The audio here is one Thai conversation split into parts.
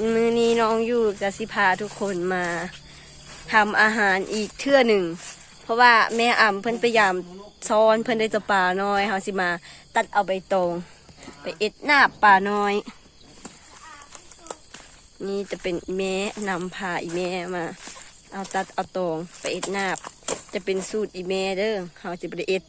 มือนี้น้องอยู่กับสิพาทุกคนมาทำอาหารอีกเทื่อหนึ่ง เพราะว่าแม่อ่ำเพิ่นพยายามซ้อนเพิ่นได้จะปลาน้อยเฮาสิมา ตัดเอาใบตองไปเอ็ดหน้าปลาน้อย นี่จะเป็นแม่นำพาอีแม่มา เอาตัดเอาตองไปเอ็ดหน้าจะเป็นสูตรอีแม่เด้อเฮาจะไปเอ็ด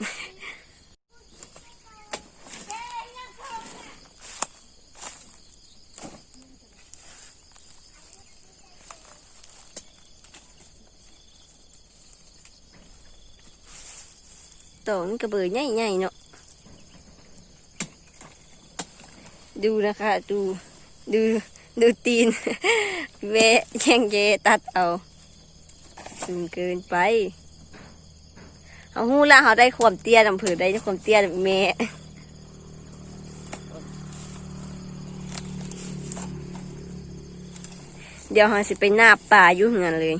ตองนี่กระเบือใหญ่ๆเนาะดูนะคะ ดูดูดูตีนแวะแย่งเยตัดเอาสูงเกินไปเอาหูละเขาได้ความเตี้ยลำเผือได้ความเตี้ยแม่เดี๋ยวเราสิไปหน้าป่าอยู่เหือนเลย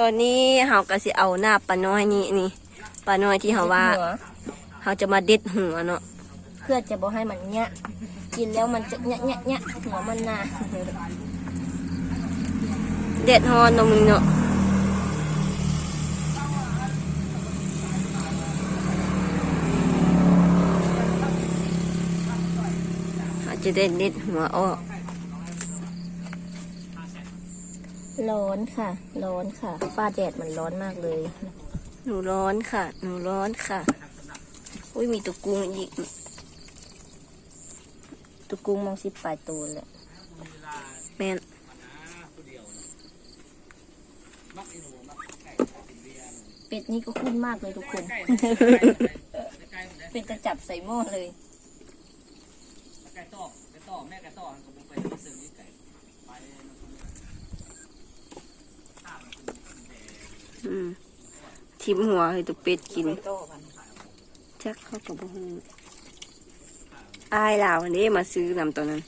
ตอนนี้เราก็สิเอาหน้าปลาน้อยนี่นี่ปลาน้อยที่เราว่าเราจะมาเด็ดหัวเนาะเพื่อจะบอกให้มันเนี้ยกินแล้วมันจะเนี้ยเนี้ยเนี้ยหัวมันนาเด็ดฮอนเนาะมึงเนาะเราจะได้เด็ดหัวออก ร้อนค่ะ ร้อนค่ะ ฟ้าแดดมันร้อนมากเลย หนูร้อนค่ะ หนูร้อนค่ะ อุ้ยมีตุกุ้งอีก ตุกกุ้งมองสิปลายตัวเลยแม่นเป็ดนี่ก็คุ้นมากเลยทุกคน เป็ดจะจับใส่หม้อเลยไก่ต่อไก่ต่อแม่ไก่ต่อกับผมไปซื้อนี่ไก่ไป อืม ทิมหัวให้ตัวเป็ดกินต่อพันจักเข้ากับบ่ฮู้อายลาวอันนี้มาซื้อนำตอนนั้น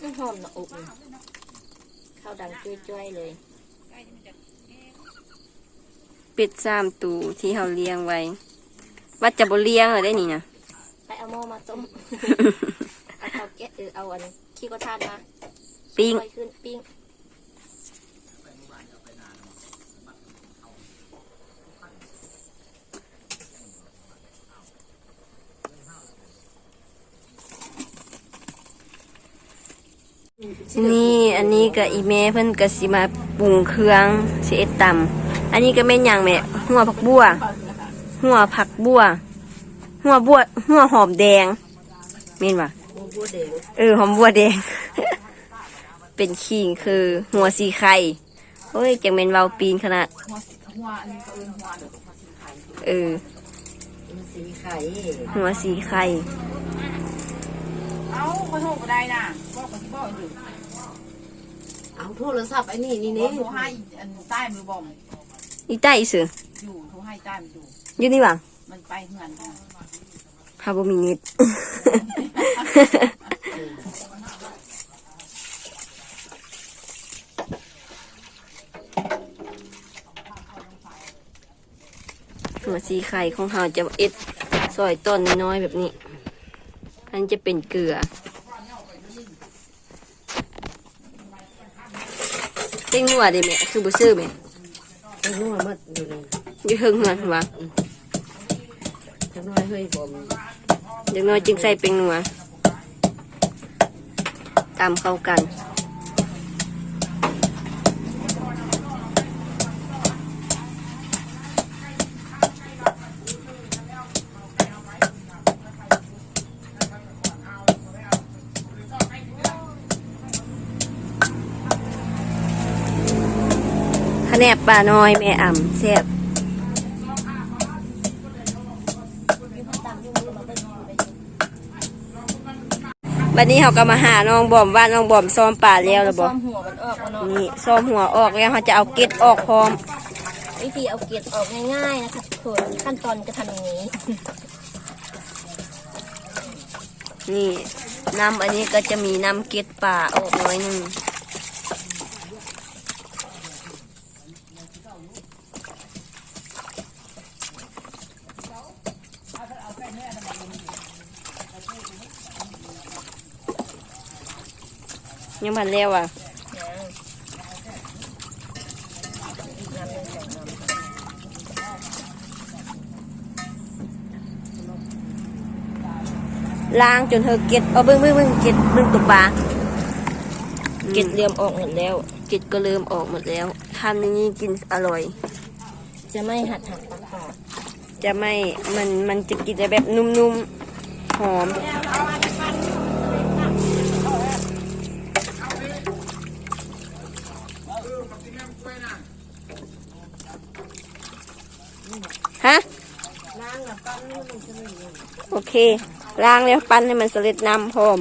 ก็หอมหนะอกเลย ข้าวดังจ้วยๆเลย เป็ดสามตูที่เขาเลี้ยงไว้ว่าจะบ่เลี้ยงเลยได้นี่นะไปเอาหม้อมาต้ม เอาข้าวแกะเออเอาอันขี้ก็ทานมาปิ้งค่อยขึ้นปิ้งนี่ อันนี้ก็อีแม่เพิ่นก็สิมาปรุงเครื่องสิเอ็ดตำอันนี้ก็แม่นหยังแม่หัวผักบัว หัวผักบัว หัวบัว หัวหอมแดงแม่นปะบัวแดงเออหอมบัวแดง เป็นขิงคือ หัวสีไข่โอ้ยจังแม่นเว้าปีนขนาดหัวอันนี้ก็เอินหัวเด้อหัวสีไข่เออสีไข่หัวสีไข่ เอ้าขอโทษก็ได้นะบอกกับที่บอกอยู่ เอาโทรศัพท์ไอ้นี่นี่บอนี่มโทรให้อันใต้มือบอมอีใต้อีสืออยู่โทรให้ใต้มันอยู่อยู่นี่หว่ามันไปเหมือนกันพาบ่มีเน็ตหัวสีไข่ของเราจะเอ็ดซอยต้นน้อยๆแบบนี้อันจะเป็นเกลือ เต้งหัวได้ไหมคือบุซื้อไหมไอ้นัวมัดอยู่เลยอยู่เฮิงเงินวะจังน้อยเฮ้ยผมเด็กน้อยจึงใส่เป็นนัวตามเข้ากัน แนนปลาน้อยแม่อ่ำแซ่บวันนี้เขาก็มาหาน้องบอมว่าน้องบอมซ้อมป่าแล้วหรือบ่ซ้อมหัวมันออกมาเนาะนี่ซ้อมหัวออกแล้วเขาจะเอาเกล็ดออกพร้อม วิธีเอาเกล็ดออกง่ายๆนะคะทุกคนขั้นตอนก็ทำอย่างนี้ นี่น้ำอันนี้ก็จะมีน้ำเกล็ดป่าออกน้อยหนึง ยังมันแล้วอะล้างจนเธอเก็ดเอาเบิ้งเบิ้งเบิ้งเก็ดเบิ้งตัวปลาเกล็ดเริ่มออกหมดแล้ว เก็ดก็เริ่มออกหมดแล้วทำอย่างนี้กินอร่อย จะไม่หัดหักปากปากจะไม่ มัน มันจะกินได้แบบนุ่มๆ หอม ฮะ โอเคล้างแล้วปั้นให้มันสำเร็จน้ำพร้อม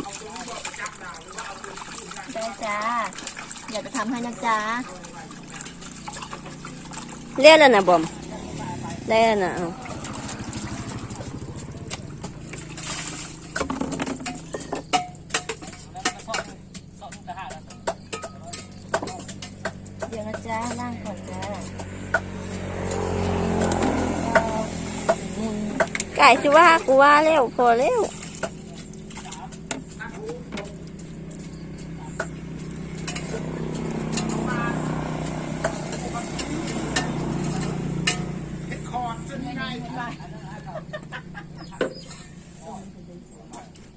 ได้จ้าอยากจะทำให้นะจ๊ะเรียกแล้วนะบอมเรียกแล้วนะเอา สิว่ากูว่าแล้วพอแล้ว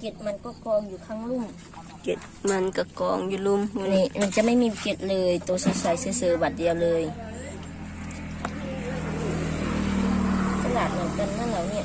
เกล็ดมันก็กองอยู่ข้างลุ่ม เก็ดมันกระกองอยู่ลุมนี่นี่มันจะไม่มีเกล็ดเลย ตัวใสๆเสือๆบัดเดียวเลยตลาดเหมือนกันนั่นเหรอเนี่ย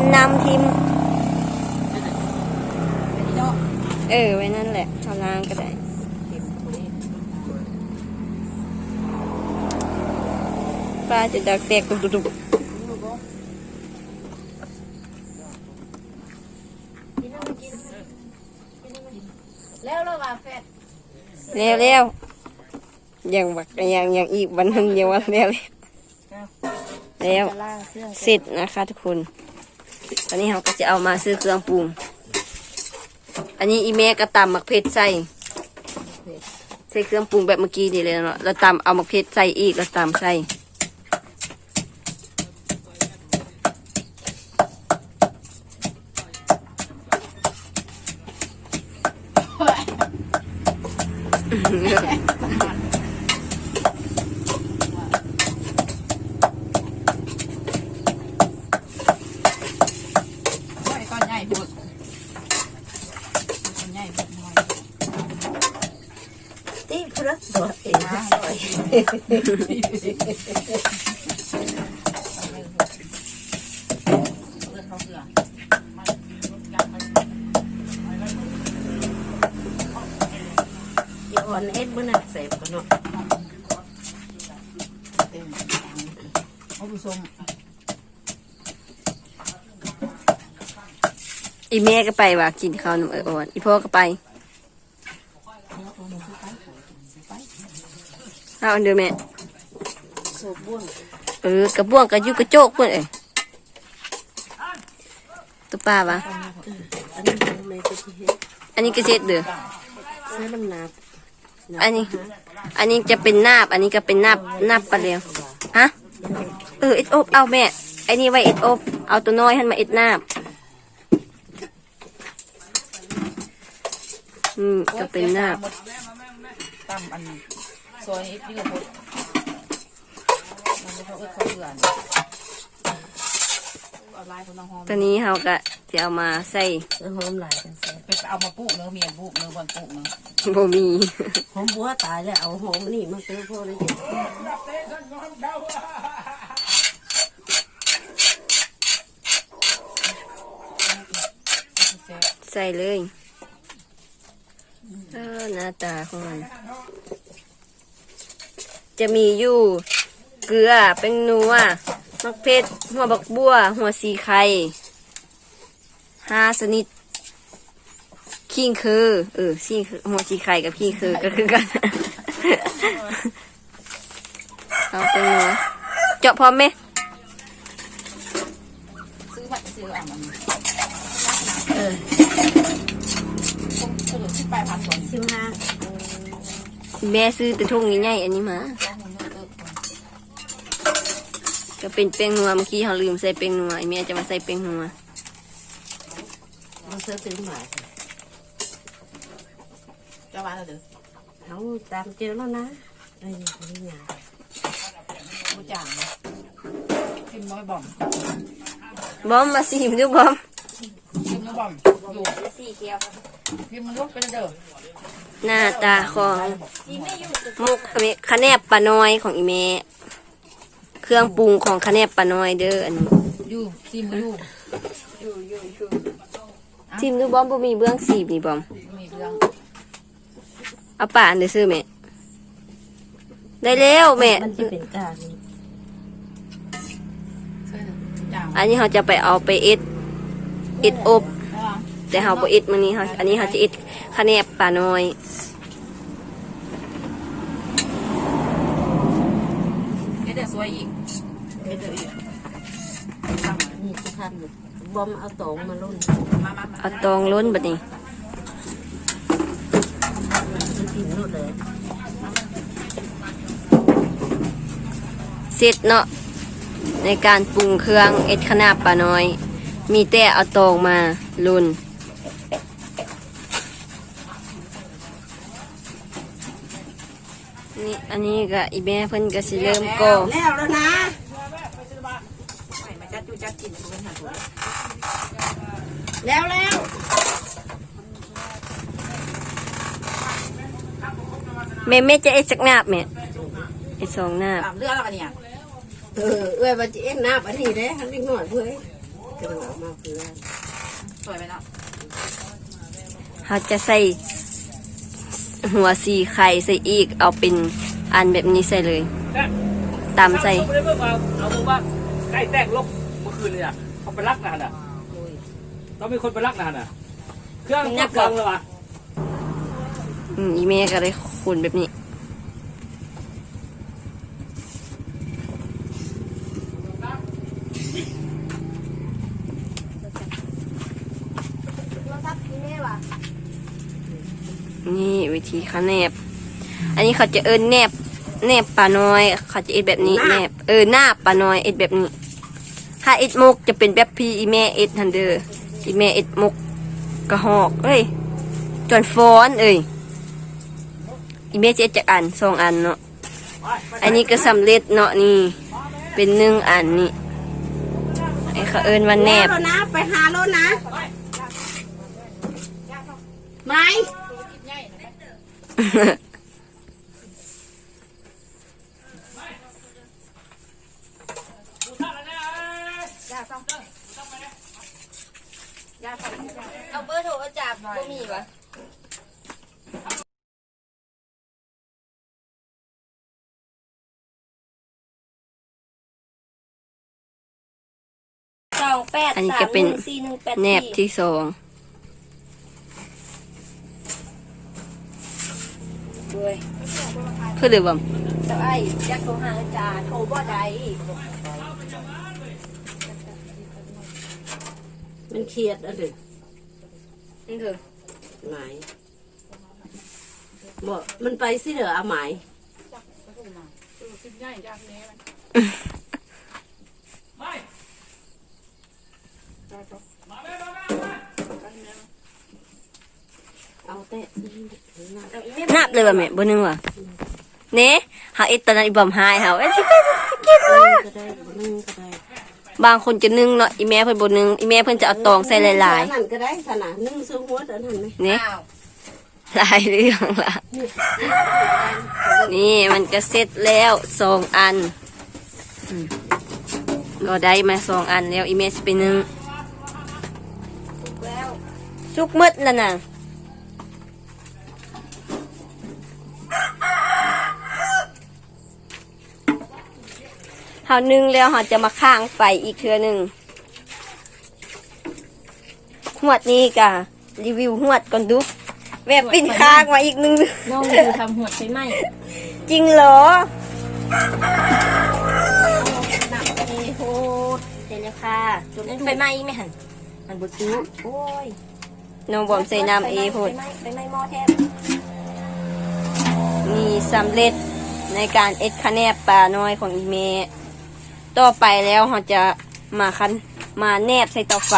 ปันน้ำทิมเออ ไว้นั่นแหละเอาล้างก็ได้ปลาจะดักแตกดุบแล้วเราว่าแฟดๆแล้วแล้วยังบักยังยังอีกวันหนึงยังว่าแล้วแล้วจะล่างเครื่องเสร็จนะคะทุกคน ตอนนี้เราก็จะเอามาซื้อเครื่องปรุง อันนี้อีแม่ก็ตำมักเพชรใส่ใส่เครื่องปรุงแบบเมื่อกี้นี่เลยเนาะเราตำเอามักเพชรใส่อีกเราตำใส่ อ่อนเอ็ดบุญน่ะเสพกันเนาะเอาผู้ชมอีแม่ก็ไปว่ะกินข้าวน้ำเอออ่อนอีพ่อก็ไป เอาอันเดียวแม่โซบุญเออกระบ้วงกระยุกกระโจกเพื่อนเอ้ยตัวป้าวะอันนี้ทำไมจะที่เฮ็ดอันนี้กระเซ็ดเด้อเสื้อน้ำหนักอันนี้ อันนี้จะเป็นนาบ อันนี้ก็เป็นนาบนาบปลาเลียวฮะเออเอ็ดอบเอาแม่ไอ้นี่ไว้เอ็ดอบเอาตัวน้อยให้มาเอ็ดนาบอืมก็เป็นนาบตำอันซ อยเอ็ดนี่ก็หมดมันไม่เขาเอ็ดเขาเกลือเอาลายคนน้องหอมตัวนี้เราก็จะเอามาใส่เออหอมหลายกันแซ่บไปเอามาปลูกเนื้อเมียนปลูกเนื้อบอลปลูกเนื้อบ่มีหอมบัวตายแล้วเอาหอมนี่มาซื้อพ่อได้เห็นแซ่บใส่เลยเออหน้าตาของมัน จะมีอยู่เกลือเป็นนัวมักเพชรหัวบักบัว หัวสีไข่ห้าชนิดขิงคือเออขิงคือหัวสีไข่กับขิงคือก็คือกันเอาเป็นนัวเจาะพร้อมไหมซื้อผัดซื้ออะมันเออสรุปที่ปลายพันก่อนสิบห้า แม่ซื้อแต่ทุ่งใหญ่ๆอันนี้มาจ้างมันเลิกก็เป็นแป้งนัวเมื่อกี้เขาลืมใส่แป้งนัวไอแม่จะมาใส่แป้งนัวมาซื้อซื้อหมาเจ้าบ้านเราด้อเอาตามเจอแล้วนะไอ้นี่นี่ไงผู้จ่างกินน้อยบอมบอมมาสิมดูบอม นน้อยบ่อมอยู่สีเขียวกินมันลุกไปเด้อหน้าตาของมุกอันนี้คะแนบปลาน้อยของอีเมเครื่องปรุงของคะแนบปลาน้อยเด้ออันนี้อยู่ซีมืออยู่ชิมดูบอมบ่มีเบื้องสีบนี่บอมมีเรื่องเอาป่าอันเด้อซื้อแม่ได้แล้วแม่มันจะเป็นจางอันนี้เขาจะไปเอาไปเอ็ดเอ็ดอบ แต่เขาบ่เอ็ดมื้อนี้เขาอันนี้เขาจะเอ็ดคะแนบปลาน้อยเดี๋ยวสวยอีกเดี๋ยวอีกนี่จะทำบอมเอาตองมาลุ่นมามามาเอาตองล้นบัดนี้มันกินนู่นเลยเสร็จเนาะในการปรุงเครื่องเอ็ดขนาบปลาน้อย มีแต่เอาตองมาลุน นี่อันนี้ก็อีแม่เพิ่นก็สิเริ่มก่อแล้วแล้วนะไม่มาจัดจูจัดกินเป็นหันหัวแล้วแล้วแม่แม่จะเอ็ดสักนาบแม่เอ็ดสองนาบตามเรื่องแล้วกันเนี่ยเออเอ้ยมันจะเอ็นน้ำอันนี้เด้หันนิดหน่อยเพื่อจะเอามาเพื่อสวยไหมเนาะเขาจะใส่หัวสีไข่ใส่อีกเอาเป็น อันแบบนี้ใส่เลย ตามใส่ไม่ได้เพิ่งเอาเอามือว่าใกล้แตกลกเมื่อคืนเลยอะเขาไปรักนานอะต้องมีคนไปรักนานอะ เครื่องยับฟังเลยวะอืมอีเมก็เลยขุนแบบนี้นี่วิธีเขาแนบ อันนี้เขาจะเอินแนบ แนบปลาน้อย เขาจะเอ็ดแบบนี้แนบ เออหน้าปลาน้อยเอ็ดแบบนี้ ถ้าเอ็ดมกจะเป็นแบบพี่อีแม่เอ็ดทันเดอร์อีแม่เอ็ดมกกระหอกเอ้ยจนฟ้อนเอ้ยอีแม่จะเอ็ดจากอันสองอันเนาะอันนี้ก็สำเร็จเนาะนี่ เป็นหนึ่งอันนี่ไอ้เขาเอินว่าแนแล้วบแล้วนะไปหาแล้วนะไม่ เอาเบอร์โทรจับบ่มีวะสองแปดอันนี้ก็เป็นสามหงสี่หนึ่งแปดแนบสี่ที่สองด้วยเพื่อเดือบ่มเจ้าไอ้ยักษ์โทรหาอาจารย์โทรบ่ได้ มันเครียดอะเด็กนี่คือหมายบอกมันไปสิเหรอเอาหมายไม่มาแม่มาแม่มาเอาแต่ซื้อนะนับเลยบ่แม่บ่นึงว่ะเน่หาเอ็ดตอนนั้นอีบ่มหายเฮาเอ้ยสินึ่งก็ได้นึ่งก็ได้ บางคนจะนึ่งเนาะอีแม่เพิ่นบ่นึ่งอีแม่เพิ่นจะเอาตองใส่หลายนั่นก็ได้ขนาดนึ่งซื้อหัวแต่นั่นไหมๆเนี่ยหลายเรื่องละนี่มันก็เสร็จแล้วสองอันอืมก็ได้มาสองอันแล้วอีแม่สิไปนึ่งแล้วสุกหมดแล้วน่ะ เฮานึ่งแล้วเฮาจะมาข้างไฟอีกเทื่อหนึงหวดนี้กะรีวิวหวดก่อนดูแบบปิ้นค้างมาอีกหนึงน้องอยู่ทำหัวใช่ไหมจริงเหรอหนักเอโหดเดี๋ยวค่ะจนไฟไหม้ไหมหันมันบดจุโอ้ยน้องบอมใส่น้ำเอโพดไฟไหม้ไฟไหม้หม้อแทบนี่สำเร็จในการเอ็ดคะแนนปลาน้อยของอีเม ต่อไปแล้วเราจะมาคันมาแนบใส่เตาไฟ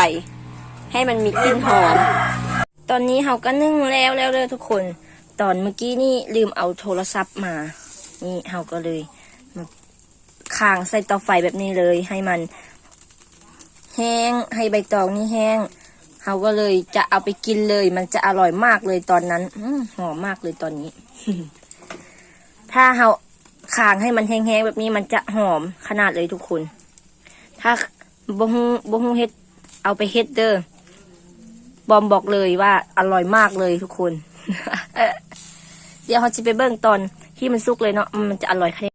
ให้มันมีกลิ่นหอม ตอนนี้เราก็นึ่งแล้วแล้วเลยทุกคน ตอนเมื่อกี้นี่ลืมเอาโทรศัพท์มา นี่เราก็เลยมาค้างใส่เตาไฟแบบนี้เลย ให้มันแห้งให้ใบตองนี่แห้งเราก็เลยจะเอาไปกินเลย มันจะอร่อยมากเลยตอนนั้นอหอมมากเลยตอนนี้ ถ้าเรา คางให้มันแห้งๆแบบนี้มันจะหอมขนาดเลยทุกคน ถ้าบ่ฮู้บ่ฮู้เฮ็ดเอาไปเฮ็ดเด้อบอมบอกเลยว่าอร่อยมากเลยทุกคน เดี๋ยวเขาจะไปเบิ่งตอนที่มันสุกเลยเนาะมันจะอร่อยแค่